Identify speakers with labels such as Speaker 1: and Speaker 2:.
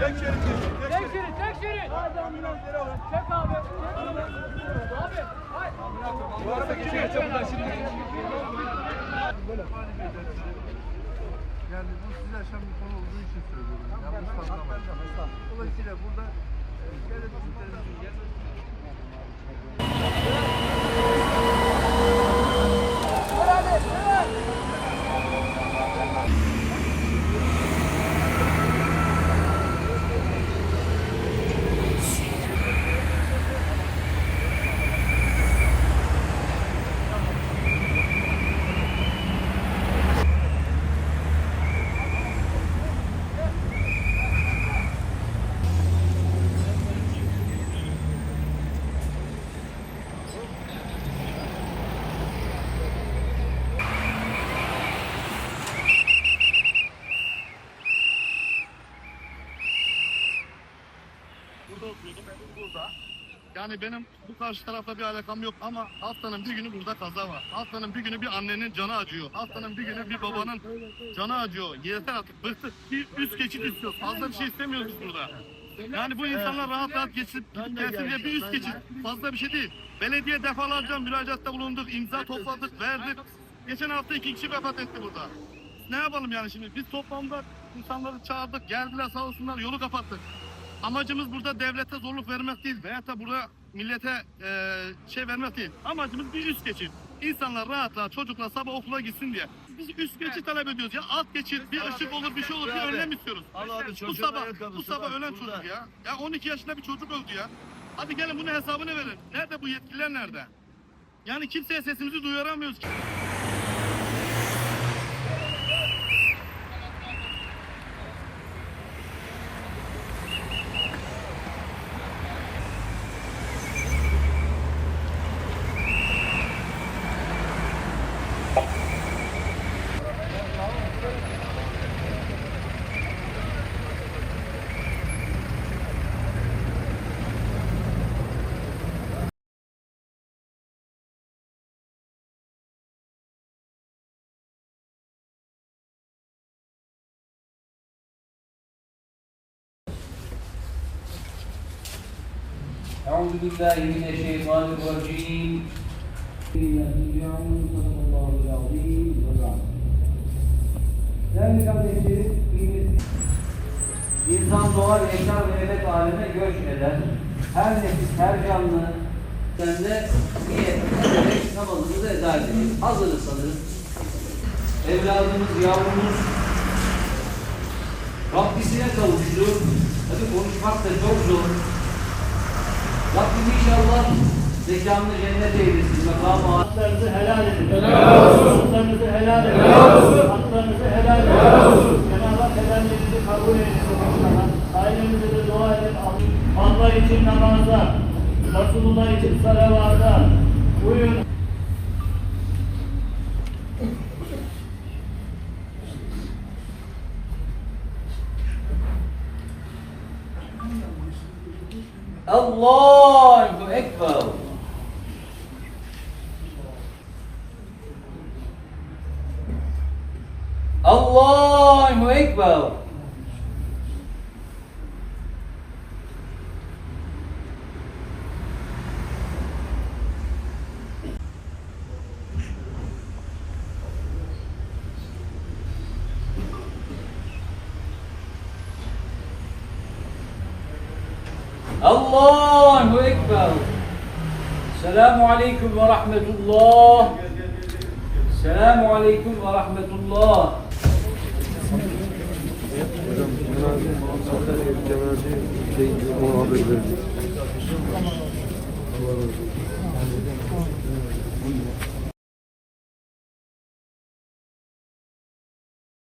Speaker 1: Tek şerit.
Speaker 2: Tek şerit, tek şerit. Çek abi. Abi, hayır.
Speaker 1: Bu arada kim geçecek buradan şimdi?
Speaker 3: Yani bu size aşan bir konu olduğu için söylüyorum. Yanlış anlamayın. Dolayısıyla burada e, devlet büyüklerimizin gelmesi
Speaker 4: Burada oturuyordum, evim burada. Yani benim bu karşı tarafla bir alakam yok ama haftanın bir günü burada kaza var. Haftanın bir günü bir annenin canı acıyor. Haftanın bir günü bir babanın canı acıyor. Yeter artık bıktık. Bir üst geçit istiyoruz. Fazla bir şey istemiyoruz biz burada. Yani bu insanlar rahat rahat geçip gelsin diye bir üst geçit. Fazla bir şey değil. Belediye defalarca müracaatta bulunduk, imza topladık, verdik. Geçen hafta iki kişi vefat etti burada. Ne yapalım yani şimdi? Biz toplamda insanları çağırdık, geldiler sağ olsunlar, yolu kapattık. Amacımız burada devlete zorluk vermek değil veya da burada millete e, şey vermek değil. Amacımız bir üst geçit. İnsanlar rahat rahat çocuklar sabah okula gitsin diye. Biz üst geçit talep ediyoruz ya. Alt geçit, bir ışık olur, bir şey olur, bir önlem istiyoruz. bu sabah, bu sabah ölen çocuk ya. Ya 12 yaşında bir çocuk öldü ya. Hadi gelin bunun hesabını verin. Nerede bu yetkililer nerede? Yani kimseye sesimizi duyuramıyoruz ki.
Speaker 5: أعوذ بالله من الشيطان الرجيم صدق الله العظيم وبعد Değerli kardeşlerim, kıymetli İnsan doğar, yaşar ve ebed aleme göç eder. Her nefis, her canlı sende niyet ederek namazımızı eda edeceğiz. Hazırız sanırım. Evladımız, yavrumuz Rabbisine kavuştu. Tabi konuşmak da çok zor. Rabbim inşallah zekamını cennet eylesin. Makamı
Speaker 6: Haklarınızı helal edin. Helal olsun. Haklarınızı helal edin. Helal olsun. Haklarınızı helal edin. Helal olsun. Cenab-ı Hak helallerinizi kabul eylesin. Ailemize de dua edin. Allah için namazda, Resulullah için salavada, uyun.
Speaker 5: Allahu Ekber. Allahu Ekber. Allahu Ekber. Selamu Aleyküm ve Rahmetullah. Selamu Aleyküm ve Rahmetullah.
Speaker 3: verdim.